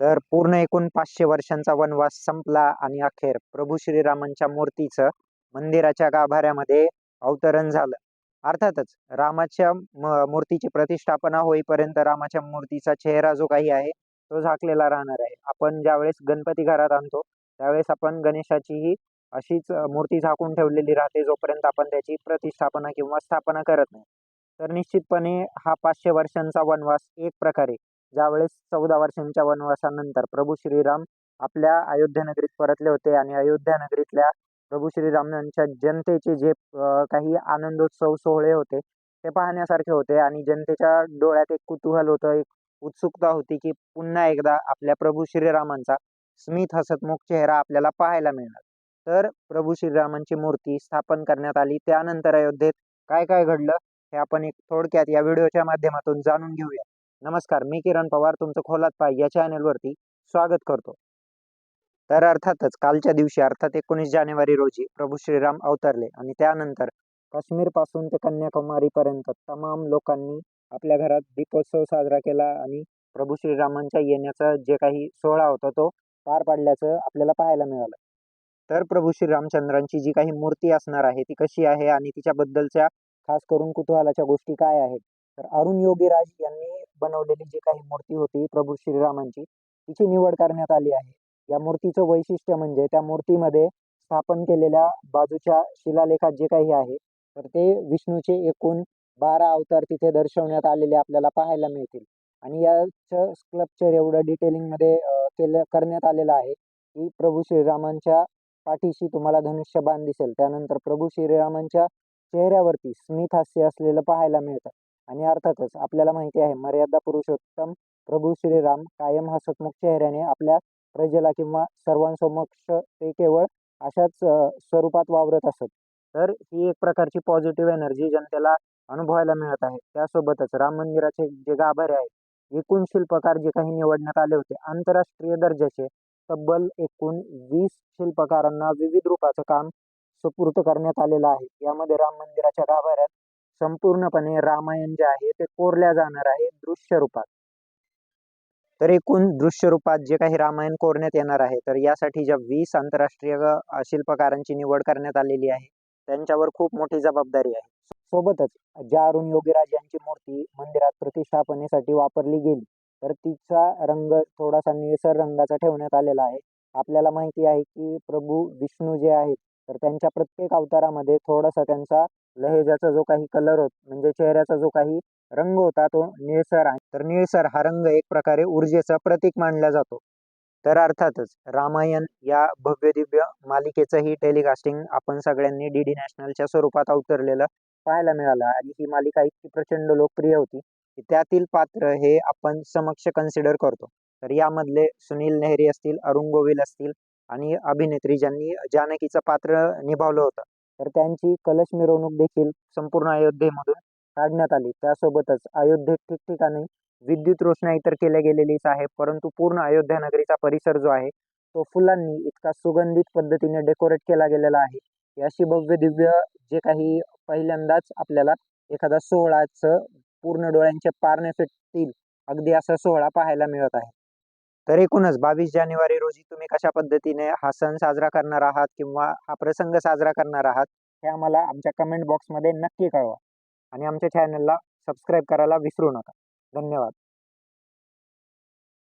तर पूर्ण एकूण पाचशे वर्षांचा वनवास संपला आणि अखेर प्रभू श्रीरामांच्या मूर्तीचं मंदिराच्या गाभाऱ्यामध्ये अवतरण झालं. अर्थातच रामाच्या म- मूर्तीची प्रतिष्ठापना होईपर्यंत रामाच्या मूर्तीचा चेहरा जो काही आहे तो झाकलेला राहणार आहे. आपण ज्यावेळेस गणपती घरात आणतो त्यावेळेस आपण गणेशाचीही अशीच मूर्ती झाकून ठेवलेली राहते जोपर्यंत आपण त्याची प्रतिष्ठापना किंवा स्थापना करत नाही. तर निश्चितपणे हा पाचशे वर्षांचा वनवास एक प्रकारे ज्यावेळेस चौदा वर्षांच्या वनवासानंतर प्रभू श्रीराम आपल्या अयोध्या नगरीत परतले होते आणि अयोध्या नगरीतल्या प्रभू श्रीरामांच्या जनतेचे जे काही आनंदोत्सव सोहळे होते ते पाहण्यासारखे होते आणि जनतेच्या डोळ्यात एक कुतूहल होतं एक उत्सुकता होती की पुन्हा एकदा आपल्या प्रभू श्रीरामांचा स्मित हसतमुख चेहरा आपल्याला पाहायला मिळणार. तर प्रभू श्रीरामांची मूर्ती स्थापन करण्यात आली. त्यानंतर अयोध्येत काय काय घडलं हे आपण एक थोडक्यात या व्हिडिओच्या माध्यमातून जाणून घेऊया. नमस्कार मी किरण पवार तुमचं खोलात पाय या चॅनलवरती स्वागत करतो. तर अर्थातच कालच्या दिवशी अर्थात एकोणीस जानेवारी रोजी प्रभू श्रीराम अवतरले आणि त्यानंतर काश्मीरपासून ते कन्याकुमारीपर्यंत तमाम लोकांनी आपल्या घरात दीपोत्सव साजरा केला आणि प्रभू श्रीरामांच्या येण्याचा जे काही सोहळा होता तो पार पाडल्याचं आपल्याला पाहायला मिळालं. तर प्रभू श्रीरामचंद्रांची जी काही मूर्ती असणार आहे ती कशी आहे आणि तिच्याबद्दलच्या खास करून कुतूहलाच्या गोष्टी काय आहेत? तर अरुण योगीराज यांनी बनवलेली जी काही मूर्ती होती प्रभू श्रीरामांची तिची निवड करण्यात आली आहे. या मूर्तीचं वैशिष्ट्य म्हणजे त्या मूर्तीमध्ये स्थापन केलेल्या बाजूच्या शिलालेखात जे काही आहे तर ते विष्णूचे एकूण बारा अवतार तिथे दर्शवण्यात आलेले आपल्याला पाहायला मिळतील. आणि याचं स्कल्पचर एवढं डिटेलिंगमध्ये केलं करण्यात आलेलं आहे की प्रभू श्रीरामांच्या पाठीशी तुम्हाला धनुष्यबाण दिसेल. त्यानंतर प्रभू श्रीरामांच्या चेहऱ्यावरती स्मित हास्य असलेलं पाहायला मिळतं. आणि अर्थातच आपल्याला माहिती आहे मर्यादा पुरुषोत्तम प्रभू श्रीराम कायम हसतमुख चेहऱ्याने आपल्या प्रजेला किंवा सर्वांसमक्ष ते केवळ अशाच स्वरूपात वावरत असत. तर ही एक प्रकारची पॉझिटिव्ह एनर्जी जनतेला अनुभवायला मिळत आहे. त्यासोबतच राम मंदिराचे जे गाभारे आहेत एकूण शिल्पकार जे काही निवडण्यात आले होते आंतरराष्ट्रीय दर्जाचे तब्बल एकूण वीस शिल्पकारांना विविध रूपाचं काम सुपूर्त करण्यात आलेलं आहे. यामध्ये राम मंदिराच्या गाभाऱ्यात संपूर्णपणे रामायण जे आहे ते कोरल्या जाणार आहे दृश्य रूपात तर एकूण दृश्य रूपात जे काही रामायण कोरण्यात येणार आहे तर यासाठी ज्या वीस आंतरराष्ट्रीय शिल्पकारांची निवड करण्यात आलेली आहे त्यांच्यावर खूप मोठी जबाबदारी आहे. सोबतच ज्या अरुण योगीराज यांची मूर्ती मंदिरात प्रतिष्ठापनेसाठी वापरली गेली तर तिचा रंग थोडासा निळसर रंगाचा ठेवण्यात आलेला आहे. आपल्याला माहिती आहे की प्रभू विष्णू जे आहेत तर त्यांच्या प्रत्येक अवतारामध्ये थोडासा त्यांचा लहेजाचा जो काही कलर होत म्हणजे चेहऱ्याचा जो काही रंग होता तो निळसर आहे. तर निळसर हा रंग एक प्रकारे ऊर्जेचा प्रतीक मानला जातो. तर अर्थातच रामायण या भव्य दिव्य मालिकेचंही टेलिकास्टिंग आपण सगळ्यांनी डी डी नॅशनलच्या स्वरूपात अवतरलेलं पाहायला मिळालं. आणि ही मालिका इतकी प्रचंड लोकप्रिय होती की त्यातील पात्र हे आपण समक्ष कन्सिडर करतो. तर यामधले सुनील नेहरी असतील अरुण गोविल असतील आणि अभिनेत्री ज्यांनी जानकीचं पात्र निभावलं होतं. तर त्यांची कलश मिरवणूक देखील संपूर्ण अयोध्येमधून काढण्यात आली. त्यासोबतच अयोध्येत ठिकठिकाणी विद्युत रोषणाई तर केल्या गेलेलीच आहे परंतु पूर्ण अयोध्या नगरीचा परिसर जो आहे तो फुलांनी इतका सुगंधित पद्धतीने डेकोरेट केला गेलेला आहे. अशी भव्य दिव्य जे काही पहिल्यांदाच आपल्याला एखादा सोहळाचं पूर्ण डोळ्यांचे पारणे फिटतील अगदी असा सोहळा पाहायला मिळत आहे. तर एकूणच बावीस जानेवारी रोजी तुम्ही कशा पद्धतीने हा सण साजरा करणार आहात किंवा हा प्रसंग साजरा करणार आहात हे आम्हाला आमच्या कमेंट बॉक्समध्ये नक्की कळवा. आणि आमच्या चॅनलला सबस्क्राईब करायला विसरू नका. धन्यवाद.